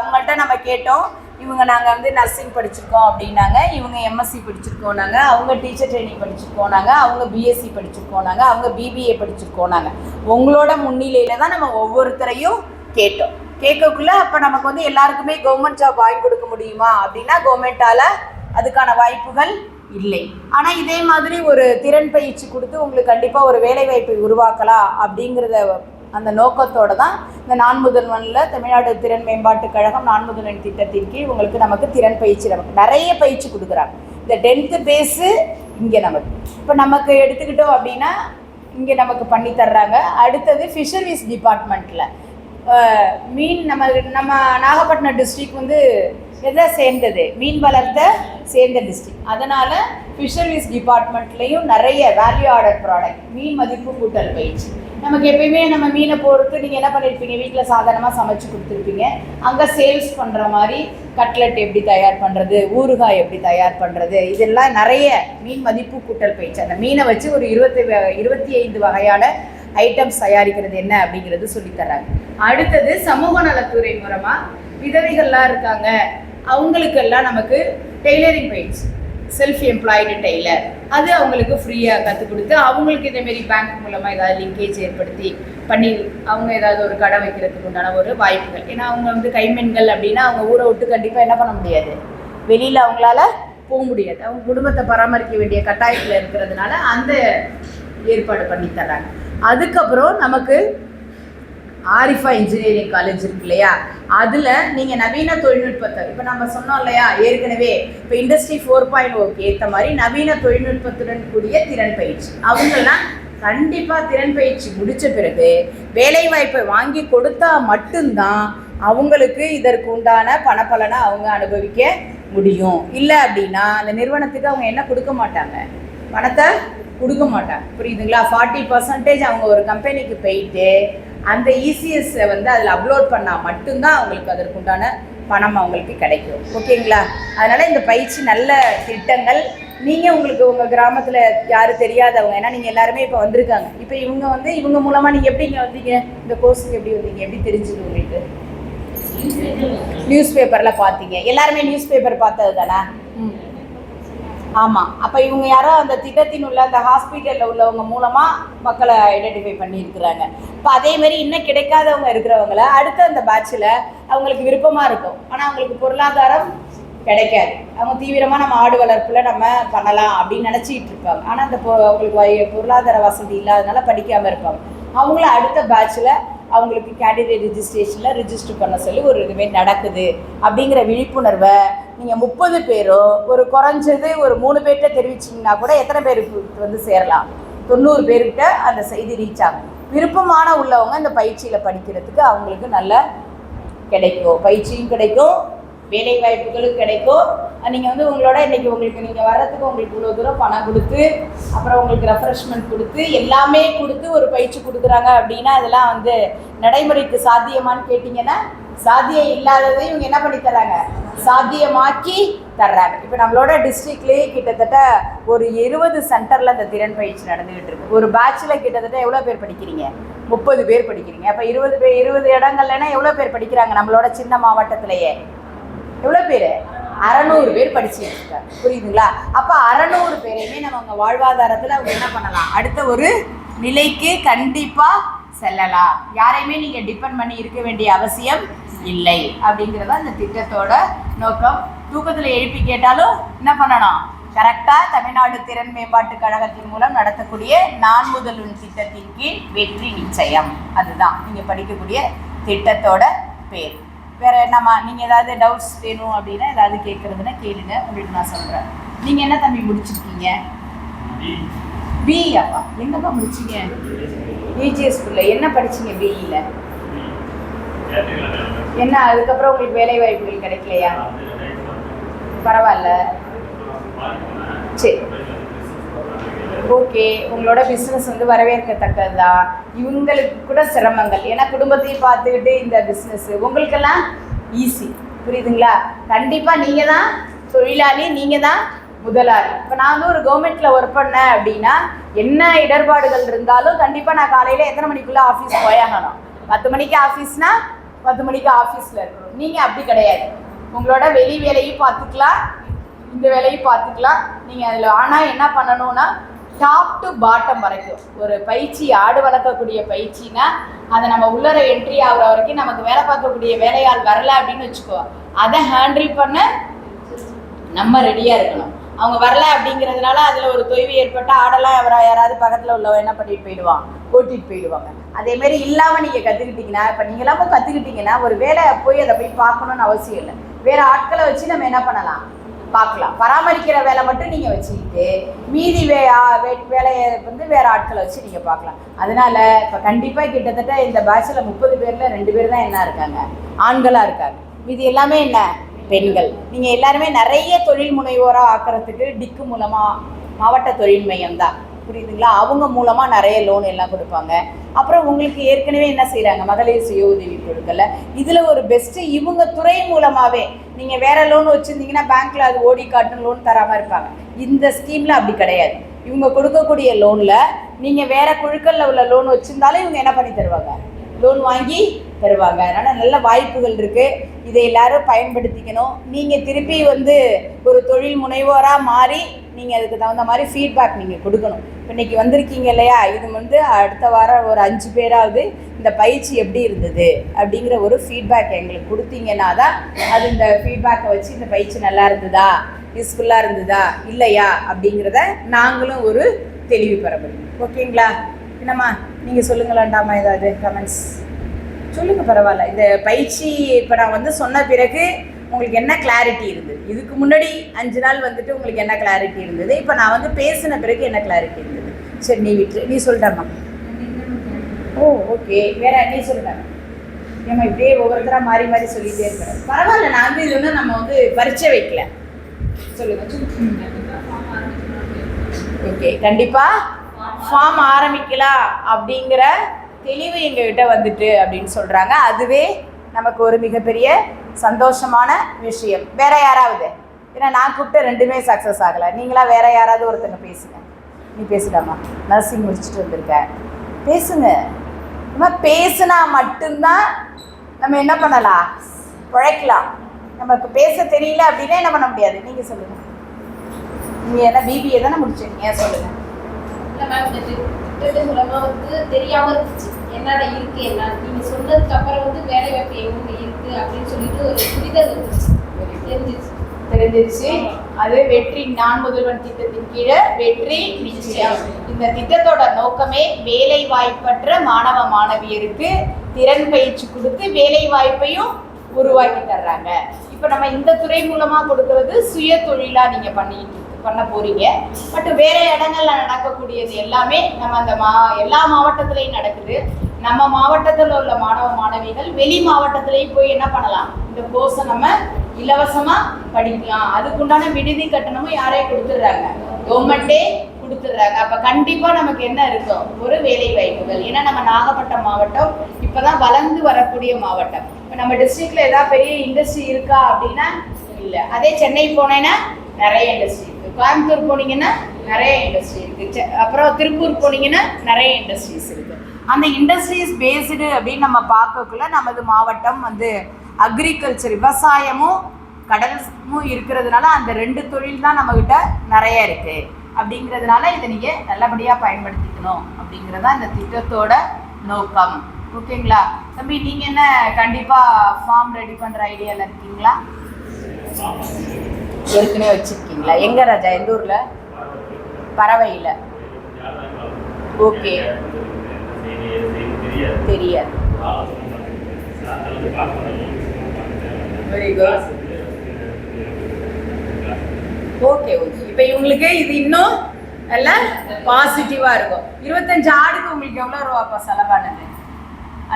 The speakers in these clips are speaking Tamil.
அவங்கள்ட்ட நம்ம கேட்டோம் இவங்க நாங்கள் வந்து நர்சிங் படிச்சிருக்கோம் அப்படின்னாங்க. இவங்க எம்எஸ்சி படிச்சிருக்கோம் நாங்கள் அவங்க டீச்சர் ட்ரைனிங் படிச்சிருக்கோம் நாங்கள் அவங்க பிஎஸ்சி படிச்சிருக்கோம் நாங்கள் அவங்க பிபிஏ படிச்சிருக்கோம் நாங்கள் உங்களோட முன்னிலையில் தான் நம்ம ஒவ்வொருத்தரையும் கேட்டோம். கேட்கக்குள்ள அப்போ நமக்கு வந்து எல்லாருக்குமே கவர்மெண்ட் ஜாப் வாங்கி கொடுக்க முடியுமா அப்படின்னா கவர்மெண்ட்டால் அதுக்கான வாய்ப்புகள் இல்லை. ஆனால் இதே மாதிரி ஒரு திறன் பயிற்சி கொடுத்து உங்களுக்கு கண்டிப்பாக ஒரு வேலை வாய்ப்பை உருவாக்கலாம் அப்படிங்கிறத அந்த நோக்கத்தோடு தான் இந்த நான்முதல்வனில் தமிழ்நாடு திறன் மேம்பாட்டுக் கழகம் நான் முதல்வன் திட்டத்தின் கீழ் உங்களுக்கு நமக்கு திறன் பயிற்சி நமக்கு நிறைய பயிற்சி கொடுக்குறாங்க. இந்த டென்த்து பேஸு இங்கே நமக்கு. இப்போ நமக்கு எடுத்துக்கிட்டோம் அப்படின்னா இங்கே நமக்கு பண்ணி தர்றாங்க. அடுத்தது ஃபிஷரிஸ் டிபார்ட்மெண்ட்டில் மீன் நம்ம நம்ம நாகப்பட்டினம் டிஸ்ட்ரிக்ட் வந்து எதை சேர்ந்தது? மீன் வளர்த்த சேர்ந்த டிஸ்ட்ரிக்ட் அதனால் ஃபிஷரிஸ் டிபார்ட்மெண்ட்லேயும் நிறைய வேல்யூ ஆர்டர் ப்ராடக்ட் மீன் மதிப்பு கூட்டல் பயிற்சி. நமக்கு எப்பயுமே நம்ம மீனை பொறுத்து நீங்கள் என்ன பண்ணியிருப்பீங்க வீட்டில் சாதாரணமாக சமைச்சு கொடுத்துருப்பீங்க. அங்கே சேல்ஸ் பண்ணுற மாதிரி கட்லெட் எப்படி தயார் பண்ணுறது ஊறுகாய் எப்படி தயார் பண்ணுறது இதெல்லாம் நிறைய மீன் மதிப்பு கூட்டல் பயிற்சி. அந்த மீனை வச்சு ஒரு இருபத்தி இருபத்தி ஐந்து வகையான ஐட்டம்ஸ் தயாரிக்கிறது என்ன அப்படிங்கிறது சொல்லித்தராங்க அடுத்தது சமூக நலத்துறை மூலமாக விதவைகள்லாம் இருக்காங்க. அவங்களுக்கெல்லாம் நமக்கு டெய்லரிங் பயிற்சி. செல்ஃப் எம்ப்ளாய்டு டெய்லர் அது அவங்களுக்கு ஃப்ரீயாக கற்றுக் கொடுத்து அவங்களுக்கு இதேமாரி பேங்க் மூலமாக ஏதாவது லிங்கேஜ் ஏற்படுத்தி பண்ணி அவங்க ஏதாவது ஒரு கடை வைக்கிறதுக்கு உண்டான ஒரு வாய்ப்புகள். ஏன்னா அவங்க வந்து கைமென்கள் அப்படின்னா அவங்க ஊரை விட்டு கண்டிப்பாக என்ன பண்ண முடியாது. வெளியில் அவங்களால போக முடியாது. அவங்க குடும்பத்தை பராமரிக்க வேண்டிய கட்டாயத்தில் இருக்கிறதுனால அந்த ஏற்பாடு பண்ணி தர்றாங்க அதுக்கப்புறம் நமக்கு ஆரிஃபா இன்ஜினியரிங் காலேஜ் இருக்கு இல்லையா? அதில் நீங்கள் நவீன தொழில்நுட்பத்தை இப்போ நம்ம சொன்னோம் இல்லையா ஏற்கனவே இப்போ இண்டஸ்ட்ரி ஃபோர் பாயிண்ட் ஓகே ஏற்ற மாதிரி நவீன தொழில்நுட்பத்துடன் கூடிய திறன் பயிற்சி. அவங்கெல்லாம் கண்டிப்பாக திறன் பயிற்சி முடித்த பிறகு வேலைவாய்ப்பை வாங்கி கொடுத்தா மட்டும்தான் அவங்களுக்கு இதற்கு உண்டான பணப்பலனை அவங்க அனுபவிக்க முடியும். இல்லை அப்படின்னா அந்த நிறுவனத்துக்கு அவங்க என்ன கொடுக்க மாட்டாங்க? பணத்தை கொடுக்க மாட்டாங்க. புரியுதுங்களா? ஃபார்ட்டி பர்சன்டேஜ் அவங்க ஒரு கம்பெனிக்கு போயிட்டு அந்த இசிஎஸ்ஸை வந்து அதில் அப்லோட் பண்ணால் மட்டும்தான் அவங்களுக்கு அதற்குண்டான பணம் அவங்களுக்கு கிடைக்கும். ஓகேங்களா? அதனால் இந்த பயிற்சி நல்ல திட்டங்கள். நீங்கள் உங்களுக்கு உங்கள் கிராமத்தில் யாரும் தெரியாதவங்க ஏன்னா நீங்கள் எல்லாருமே இப்போ வந்திருக்காங்க. இப்போ இவங்க வந்து இவங்க மூலமாக நீங்கள் எப்படி இங்கே வந்தீங்க? இந்த கோர்ஸுக்கு எப்படி வந்தீங்க? எப்படி தெரிஞ்சுது உங்களுக்கு? நியூஸ் பேப்பரில் பார்த்தீங்க. எல்லாருமே நியூஸ் பேப்பர் பார்த்தது தானே ம். ஆமாம் அப்போ இவங்க யாரோ அந்த திட்டத்தின் உள்ள அந்த ஹாஸ்பிட்டலில் உள்ளவங்க மூலமாக மக்களை ஐடென்டிஃபை பண்ணியிருக்கிறாங்க. இப்போ அதேமாரி இன்னும் கிடைக்காதவங்க இருக்கிறவங்கள அடுத்த அந்த பேட்சில் அவங்களுக்கு விருப்பமாக இருக்கும். ஆனால் அவங்களுக்கு பொருளாதாரம் கிடைக்காது. அவங்க தீவிரமாக நம்ம ஆடு வளர்ப்பில் நம்ம பண்ணலாம் அப்படின்னு நினச்சிக்கிட்டு இருப்பாங்க. ஆனால் அந்த பொ- அவங்களுக்கு வய- பொருளாதார வசதி இல்லாதனால படிக்காமல் இருப்பாங்க. அவங்கள அடுத்த பேட்சில் அவங்களுக்கு கேண்டிடேட் ரிஜிஸ்ட்ரேஷனில் ரிஜிஸ்டர் பண்ண சொல்லி ஒரு இதுவே நடக்குது. அப்படிங்கிற விழிப்புணர்வை நீங்கள் முப்பது பேரோ ஒரு குறைஞ்சது ஒரு மூணு பேர்கிட்ட தெரிவிச்சிங்கன்னா கூட எத்தனை பேருக்கு வந்து சேரலாம்? தொண்ணூறு பேர்கிட்ட அந்த செய்தி ரீச் ஆகும். விருப்பமான உள்ளவங்க இந்த பயிற்சியில் படிக்கிறதுக்கு அவங்களுக்கு நல்ல கிடைக்கும். பயிற்சியும் கிடைக்கும். வேலை வாய்ப்புகளும் கிடைக்கும் நீங்கள் வந்து உங்களோட இன்னைக்கு உங்களுக்கு நீங்கள் வர்றதுக்கு உங்களுக்கு இவ்வளோ தூரம் பணம் கொடுத்து அப்புறம் உங்களுக்கு ரெஃப்ரெஷ்மெண்ட் கொடுத்து எல்லாமே கொடுத்து ஒரு பயிற்சி கொடுக்குறாங்க அப்படின்னா அதெல்லாம் வந்து நடைமுறைக்கு சாத்தியமான்னு கேட்டிங்கன்னா சாத்தியம் இல்லாததை இவங்க என்ன பண்ணி தர்றாங்க? சாத்தியமாக்கி தர்றாங்க. இப்போ நம்மளோட டிஸ்ட்ரிக்ட்லேயே கிட்டத்தட்ட ஒரு இருபது சென்டரில் அந்த திறன் பயிற்சி நடந்துகிட்டு இருக்கு. ஒரு பேட்சில் கிட்டத்தட்ட எவ்வளோ பேர் படிக்கிறீங்க? முப்பது பேர் படிக்கிறீங்க. அப்போ இருபது பேர் இருபது இடங்கள்லனா எவ்வளோ பேர் படிக்கிறாங்க நம்மளோட சின்ன மாவட்டத்திலேயே? எவ்வளோ பேர்? அறநூறு பேர் படிச்சுட்டு இருக்காங்க புரியுதுங்களா? அப்போ அறநூறு பேரையுமே நம்ம அவங்க வாழ்வாதாரத்தில் அவங்க என்ன பண்ணலாம்? அடுத்த ஒரு நிலைக்கு கண்டிப்பாக செல்லலாம். யாரையுமே நீங்கள் டிபெண்ட் பண்ணி இருக்க வேண்டிய அவசியம் இல்லை. அப்படிங்கிறத இந்த திட்டத்தோட நோக்கம். தூக்கத்தில் எழுப்பி கேட்டாலும் என்ன பண்ணணும்? கரெக்டாக தமிழ்நாடு திறன் மேம்பாட்டு கழகத்தின் மூலம் நடத்தக்கூடிய நான் முதல்வன் திட்டத்தின் கீழ் வெற்றி நிச்சயம். அதுதான். நீங்கள் படிக்கக்கூடிய திட்டத்தோட பேர். வேற என்னம்மா நீங்கள் ஏதாவது டவுட்ஸ் வேணும் அப்படின்னா ஏதாவது கேட்குறதுன்னா கேளுங்க. உங்களுக்கு நான் சொல்கிறேன் நீங்கள் என்ன தம்பி முடிச்சிருக்கீங்க? பிஇயாப்பா எங்கப்பா முடிச்சீங்க? ஏஜிஎஸ் ஸ்கூலில் என்ன படிச்சீங்க பிஇயில் என்ன அதுக்கப்புறம் உங்களுக்கு வேலை வாய்ப்புகள் கிடைக்கலையா? பரவாயில்ல. சரி. ஓகே உங்களோட பிஸ்னஸ் வந்து வரவேற்கத்தக்கது? தான் இவங்களுக்கு கூட சிரமங்கள். ஏன்னா குடும்பத்தையும் பார்த்துக்கிட்டு இந்த பிஸ்னஸ் உங்களுக்கெல்லாம் ஈஸி புரியுதுங்களா? கண்டிப்பாக நீங்கள் தான் தொழிலாளி நீங்கள் தான் முதலாளி. இப்போ நான் வந்து ஒரு கவர்மெண்ட்டில் ஒர்க் பண்ணேன் அப்படின்னா என்ன இடர்பாடுகள் இருந்தாலும் கண்டிப்பாக நான் காலையில் எத்தனை மணிக்குள்ளே ஆஃபீஸ் போயாகணும் பத்து மணிக்கு ஆஃபீஸ்னால் பத்து மணிக்கு ஆஃபீஸில் இருக்கணும். நீங்கள் அப்படி கிடையாது. உங்களோட வெளி வேலையும் பார்த்துக்கலாம். இந்த வேலையும் பார்த்துக்கலாம். நீங்கள் அதில் ஆனால் என்ன பண்ணணும்னா டாப் டு பாட்டம் வரைக்கும். ஒரு பயிற்சி ஆடு வளர்க்கக்கூடிய பயிற்சினா அதை நம்ம உள்ளர என்ட்ரி ஆகிற வரைக்கும் நமக்கு வேலை பார்க்கக்கூடிய வேலையாள் வரல அப்படின்னு வச்சுக்கோ. அதை ஹேண்டில் பண்ண நம்ம ரெடியாக இருக்கணும். அவங்க வரல அப்படிங்கிறதுனால அதில் ஒரு தொய்வு ஏற்பட்டால் ஆடெல்லாம் அவரா யாராவது பக்கத்தில் உள்ளவ என்ன பண்ணிட்டு போயிடுவான் ஓட்டிட்டு போயிடுவாங்க. அதே மாதிரி இல்லாமல் நீங்கள் கற்றுக்கிட்டீங்கன்னா இப்போ நீங்களாமும் கற்றுக்கிட்டீங்கன்னா ஒரு வேலை போய் அதை போய் பார்க்கணும்னு அவசியம் இல்லை. வேறு ஆட்களை வச்சு நம்ம என்ன பண்ணலாம்? பார்க்கலாம். பராமரிக்கிற வேலை மட்டும் நீங்கள் வச்சுக்கிட்டு மீதி வே வே- வேலையை வந்து வேறு ஆட்களை வச்சு நீங்கள் பார்க்கலாம். அதனால் இப்போ கண்டிப்பாக கிட்டத்தட்ட இந்த பேட்சில் முப்பது பேரில் ரெண்டு பேர் தான் என்ன இருக்காங்க? ஆண்களாக இருக்காங்க. மீதி எல்லாமே என்ன? பெண்கள். நீங்கள் எல்லாருமே நிறைய தொழில் முனைவோராக ஆக்கிறதுக்கு டிக்கு மூலமாக மாவட்ட தொழில் மையம் தான். புரியுதுங்களா? அவங்க மூலமாக நிறைய லோன் எல்லாம் கொடுப்பாங்க. அப்புறம் உங்களுக்கு ஏற்கனவே என்ன செய்கிறாங்க மகளிர் சுய உதவி குழுக்களில். இதில் ஒரு பெஸ்ட்டு இவங்க துறை மூலமாகவே நீங்கள் வேற லோன் வச்சுருந்தீங்கன்னா பேங்க்கில் அது ஓடி காட்டுன்னு லோன் தராமல் இருப்பாங்க. இந்த ஸ்கீமில் அப்படி கிடையாது. இவங்க கொடுக்கக்கூடிய லோனில் நீங்கள் வேற குழுக்களில் உள்ள லோன் வச்சுருந்தாலும் இவங்க என்ன பண்ணி தருவாங்க? லோன் வாங்கி தருவாங்க. அதனால் நல்ல வாய்ப்புகள் இருக்குது இதை எல்லாரும் பயன்படுத்திக்கணும். நீங்கள் திருப்பி வந்து ஒரு தொழில் முனைவோராக மாறி நீங்கள் அதுக்கு தகுந்த மாதிரி ஃபீட்பேக் நீங்கள் கொடுக்கணும். இப்போ இன்றைக்கி வந்திருக்கீங்க இல்லையா? இது வந்து அடுத்த வாரம் ஒரு அஞ்சு பேராவது இந்த பயிற்சி எப்படி இருந்தது அப்படிங்கிற ஒரு ஃபீட்பேக் எங்களுக்கு கொடுத்தீங்கன்னா தான் அது இந்த ஃபீட்பேக்கை வச்சு இந்த பயிற்சி நல்லா இருந்ததா? யூஸ்ஃபுல்லாக இருந்ததா? இல்லையா? அப்படிங்கிறத நாங்களும் ஒரு தெளிவு பெற முடியும். ஓகேங்களா? என்னம்மா நீங்கள் சொல்லுங்களாண்டாமா ஏதாவது கமெண்ட்ஸ் சொல்லுங்கள் பரவாயில்ல. இந்த பயிற்சி இப்போ நான் வந்து சொன்ன பிறகு உங்களுக்கு என்ன கிளாரிட்டி இருந்தது? இதுக்கு முன்னாடி அஞ்சு நாள் வந்துட்டு உங்களுக்கு என்ன கிளாரிட்டி இருந்தது? இப்போ நான் வந்து பேசின பிறகு என்ன கிளாரிட்டி இருந்தது? சரி நீ விட்டு நீ சொல்லிட்டாம்மா ஓ ஓகே வேற நீ சொல்கிறேன் ஏமா இப்படியே ஒவ்வொருத்தராக மாறி மாறி சொல்லிட்டே இருக்கிறேன் பரவாயில்ல நான் வந்து இது வந்து நம்ம வந்து பரிச்சை வைக்கல. சொல்லுங்க. ஓகே கண்டிப்பா. ஃபார்ம் ஆரம்பிக்கலாம் அப்படிங்கிற தெளிவு எங்ககிட்ட வந்துட்டு அப்படின்னு சொல்றாங்க. அதுவே நமக்கு ஒரு மிகப்பெரிய சந்தோஷமான விஷயம். வேற யாராவது? ஏன்னா நான் கூப்பிட்டு ரெண்டுமே சக்ஸஸ் ஆகலை. நீங்களா வேற யாராவது ஒருத்தங்க பேசுங்க. நீ பேசுடாமா. நர்சிங் முடிச்சுட்டு வந்திருக்க. பேசுங்க. நம்ம பேசுனா மட்டும்தான் நம்ம என்ன பண்ணலாம்? உழைக்கலாம். நமக்கு பேச தெரியல அப்படின்னா என்ன பண்ண முடியாது? நீங்கள் சொல்லுங்கள் நீங்கள் என்ன பிபிஏ தானே முடிச்சிருக்கீங்க சொல்லுங்கள் மேம் இந்த தி- மூலமா வந்து தெரியாம இருந்துச்சு. என்னடா இருக்கு என்ன? நீங்க சொன்னதுக்கு அப்புறம் வந்து வேலை வாய்ப்பு எங்க இருக்கு அப்படின்னு சொல்லிட்டு ஒரு புரிதல் தெரிஞ்சிச்சு தெரிஞ்சிருச்சு. அது வெற்றி நான் முதல்வன் திட்டத்தின் கீழே வெற்றி நிச்சயம். இந்த திட்டத்தோட நோக்கமே வேலை வாய்ப்பற்ற மாணவ மாணவியருக்கு திறன் பயிற்சி கொடுத்து வேலை வாய்ப்பையும் உருவாக்கி தர்றாங்க. இப்போ நம்ம இந்த துறை மூலமா கொடுக்கறது சுய தொழிலா நீங்க பண்ணிட்டு பண்ண போறீங்க. பட் வேற இடங்கள்ல நடக்கக்கூடியது எல்லாமே நம்ம அந்த மா எல்லா மாவட்டத்திலையும் நடக்குது. நம்ம மாவட்டத்தில் உள்ள மாணவ மாணவிகள் வெளி மாவட்டத்திலையும் போய் என்ன பண்ணலாம்? இந்த கோர்ஸை நம்ம இலவசமா படிக்கலாம். அதுக்குண்டான விடுதி கட்டணமும் யாரே கொடுத்துட்றாங்க? கவர்மெண்ட்டே கொடுத்துட்றாங்க. அப்ப கண்டிப்பா நமக்கு என்ன இருக்கும் ஒரு வேலை வாய்ப்புகள். ஏன்னா நம்ம நாகப்பட்டினம் மாவட்டம் இப்பதான் வளர்ந்து வரக்கூடிய மாவட்டம். இப்போ நம்ம டிஸ்ட்ரிக்ட்ல ஏதாவது பெரிய இண்டஸ்ட்ரி இருக்கா அப்படின்னா இல்லை. அதே சென்னை போனேன்னா நிறைய இண்டஸ்ட்ரி இருக்கு. கோயம்புத்தூர் போனீங்கன்னா நிறைய இண்டஸ்ட்ரி இருக்கு. அப்புறம் திருப்பூர் போனீங்கன்னா நிறைய இண்டஸ்ட்ரீஸ் இருக்கு. அந்த இண்டஸ்ட்ரீஸ் பேஸ்டு அப்படின்னு நம்ம பார்க்கக்குள்ள நமது மாவட்டம் வந்து அக்ரிகல்ச்சர் விவசாயமும் கடலும் இருக்கிறதுனால அந்த ரெண்டு தொழில் தான் நம்மக்கிட்ட நிறைய இருக்கு. அப்படிங்கிறதுனால இதை நீங்கள் நல்லபடியாக பயன்படுத்திக்கணும் அப்படிங்கிறது தான் இந்த திட்டத்தோட நோக்கம். ஓகேங்களா? தம்பி நீங்கள் என்ன கண்டிப்பாக ஃபார்ம் ரெடி பண்ணுற ஐடியாவில் இருக்கீங்களா? ஏற்கனவே வச்சுருக்கீங்களா? எங்கே ராஜா? எந்த ஊரில்? பறவையில். ஓகே. தெரியாது. வெரி குட் ஓகே ஓகே இப்போ இவங்களுக்கு இது இன்னும் நல்லா பாசிட்டிவாக இருக்கும். இருபத்தஞ்சு ஆடுக்கு உங்களுக்கு எவ்வளோ ரூபாப்பா செலவானது?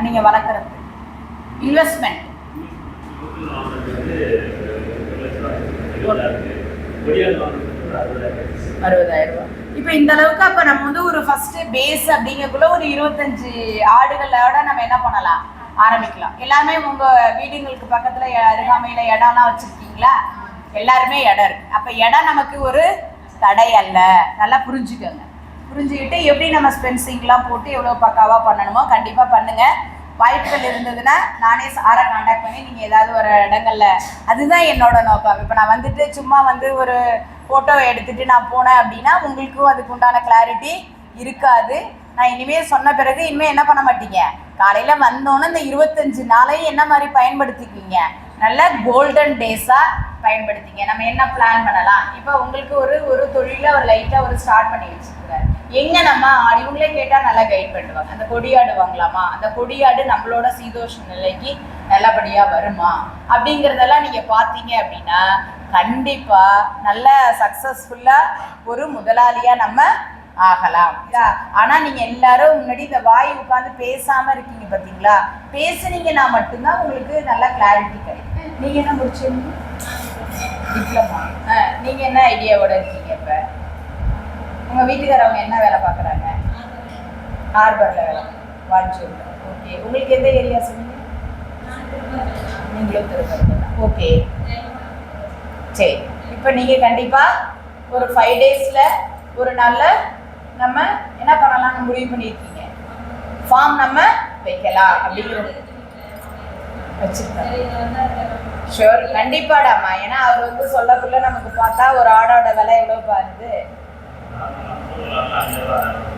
நீங்கள் வளர்க்குறது. இன்வெஸ்ட்மெண்ட் அறுபதாயிரம் ரூபாய் இப்போ இந்த அளவுக்கு அப்போ நம்ம வந்து ஒரு ஃபர்ஸ்ட் பேஸ் அப்படிங்கக்குள்ள ஒரு இருபத்தஞ்சு ஆடுகளோட நம்ம என்ன பண்ணலாம்? ஆரம்பிக்கலாம். எல்லாமே உங்க வீடுங்களுக்கு பக்கத்துல எ- அருகாமையில இடம்லாம் வச்சிருக்கீங்களா? எல்லாருமே இடம் இருக்கு. அப்ப இடம் நமக்கு ஒரு தடை அல்ல. நல்லா புரிஞ்சுக்கோங்க. புரிஞ்சுக்கிட்டு எப்படி நம்ம ஸ்பென்சிங்லாம் போட்டு எவ்வளோ பக்காவாக பண்ணணுமோ கண்டிப்பாக பண்ணுங்க. வாய்ப்புகள் இருந்ததுன்னா நானே சாரை காண்டாக்ட் பண்ணி நீங்கள் ஏதாவது ஒரு இடங்கள்ல அதுதான் என்னோட நோக்கம். இப்போ நான் வந்துட்டு சும்மா வந்து ஒரு ஃபோட்டோ எடுத்துட்டு நான் போனேன் அப்படின்னா உங்களுக்கும் அதுக்கு உண்டான கிளாரிட்டி இருக்காது. நான் இனிமேல் சொன்ன பிறகு இனிமேல் என்ன பண்ண மாட்டீங்க? காலையில் வந்தோன்னே இந்த இருபத்தஞ்சு நாளையும் என்ன மாதிரி பயன்படுத்திக்குவீங்க? நல்ல கோல்டன் டேஸாக பயன்படுத்திங்க. நம்ம என்ன பிளான் பண்ணலாம்? இப்போ உங்களுக்கு ஒரு ஒரு தொழிலில் ஒரு லைட்டாக ஒரு ஸ்டார்ட் பண்ணி வச்சுருக்காரு எங்கே நம்ம இவங்களே கேட்டால் நல்லா கைட் பண்ணுவாங்க. அந்த கொடியாடு வாங்கலாமா அந்த கொடியாடு நம்மளோட சீதோஷ நிலைக்கு நல்லபடியாக வருமா? அப்படிங்கிறதெல்லாம் நீங்கள் பார்த்தீங்க அப்படின்னா கண்டிப்பாக நல்ல சக்ஸஸ்ஃபுல்லாக ஒரு முதலாளியாக நம்ம ஆகலாம். ஆனா நீங்க எல்லாரும் முன்னாடி இந்த வாய் உட்காந்து பேசாம இருக்கீங்க பாத்தீங்களா பேசுனீங்கன்னா மட்டும்தான் உங்களுக்கு நல்ல கிளாரிட்டி கிடைக்கும். நீங்க என்ன முடிச்சிருங்க டிப்ளமா நீங்க என்ன ஐடியாவோட இருக்கீங்க இப்ப? உங்க வீட்டுக்காரவங்க என்ன வேலை பார்க்குறாங்க? ஹார்பர்ல வேலை. வாஞ்சூர்ல. ஓகே உங்களுக்கு எந்த ஏரியா சொன்னீங்க நீங்களும் ஓகே சரி. இப்போ நீங்கள் கண்டிப்பாக ஒரு ஃபைவ் டேஸில் ஒரு நல்ல நம்ம என்ன பண்ணலாம்னு முடிவு பண்ணியிருக்கீங்க ஃபார்ம் நம்ம வைக்கலாம் அப்படிங்கிறது வச்சுருக்கோம் ஷோர் கண்டிப்பாடாமா ஏன்னா அவர் வந்து சொல்லக்குள்ள நமக்கு பார்த்தா ஒரு ஆடோட விலை எவ்வளோ பாருது?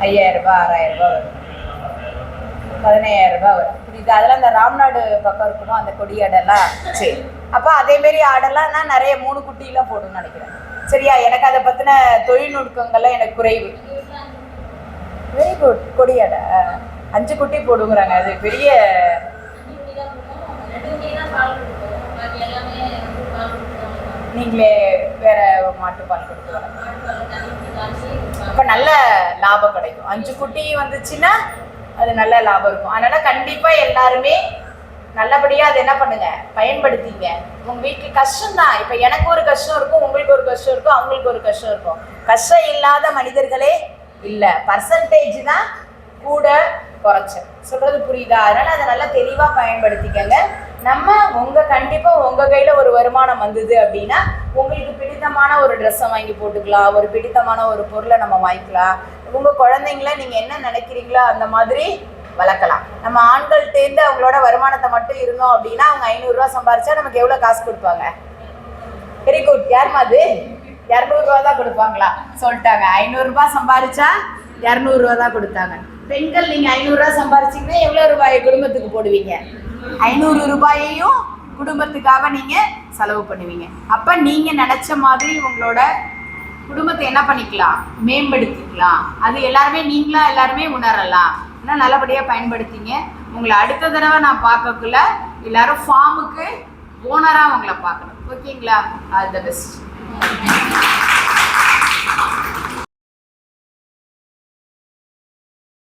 ஐயாயிரம் ரூபாய் ஆறாயிரம் ரூபாய் வரும். பதினையாயிரம் ரூபாய் வரும். புரியுது? அதெல்லாம் இந்த ராம்நாடு பக்கம் இருக்கணும் அந்த கொடி ஆடெல்லாம். சரி. அப்போ அதே மாரி ஆடெல்லாம் நான் நிறைய மூணு குட்டிலாம் போடும்னு நினைக்கிறேன். சரியா? எனக்கு அதை பற்றின தொழில்நுட்பங்கள்லாம் எனக்கு குறைவு. வெரி குட் கொடியாடை அஞ்சு குட்டி போடுங்கிறாங்க. அது பெரிய நீங்களே வேற மாட்டுப்பால் கொடுத்து அப்போ நல்ல லாபம் கிடைக்கும். அஞ்சு குட்டி வந்துச்சுன்னா அது நல்ல லாபம் இருக்கும். அதனால கண்டிப்பா எல்லாருமே நல்லபடியா அதை என்ன பண்ணுங்க? பயன்படுத்திங்க. உங்க வீட்டுக்கு கஷ்டம் தான் இப்போ எனக்கு ஒரு கஷ்டம் இருக்கும் உங்களுக்கு ஒரு கஷ்டம் இருக்கும் அவங்களுக்கு ஒரு கஷ்டம் இருக்கும். கஷ்டம் இல்லாத மனிதர்களே இல்லை. பர்சன்டேஜ் தான் கூட குறைச்ச சொல்றது புரியுதா? அதனால அதை நல்லா தெளிவா பயன்படுத்திக்கங்க. நம்ம உங்க கண்டிப்பா உங்க கையில ஒரு வருமானம் வந்தது அப்படின்னா உங்களுக்கு பிடித்தமான ஒரு ட்ரெஸ்ஸை வாங்கி போட்டுக்கலாம். ஒரு பிடித்தமான ஒரு பொருளை நம்ம வாங்கிக்கலாம். உங்க குழந்தைங்கள நீங்க என்ன நினைக்கிறீங்களோ அந்த மாதிரி வளர்க்கலாம். நம்ம ஆண்கள் தேர்ந்து அவங்களோட வருமானத்தை மட்டும் இருந்தோம் அப்படின்னா அவங்க ஐநூறுரூவா சம்பாரிச்சா நமக்கு எவ்வளோ காசு கொடுப்பாங்க? வெரி குட் யாருமா அது? இரநூறுவா தான் கொடுப்பாங்களா? சொல்லிட்டாங்க. ஐநூறுரூபா சம்பாரிச்சா இரநூறுவா தான் கொடுத்தாங்க. பெண்கள் நீங்கள் ஐநூறுரூவா சம்பாரிச்சிங்கன்னா எவ்வளோ ரூபாய் குடும்பத்துக்கு போடுவீங்க? ஐநூறு ரூபாயையும் குடும்பத்துக்காக நீங்கள் செலவு பண்ணுவீங்க. அப்போ நீங்கள் நினச்ச மாதிரி உங்களோட குடும்பத்தை என்ன பண்ணிக்கலாம்? மேம்படுத்திக்கலாம். அது எல்லாருமே நீங்களா எல்லாருமே உணரலாம். ஆனால் நல்லபடியாக பயன்படுத்திங்க. உங்களை அடுத்த தடவை நான் பார்க்கக்குள்ள எல்லாரும் ஃபார்முக்கு ஓனராக உங்களை பார்க்கணும். ஓகேங்களா ஆல் த பெஸ்ட்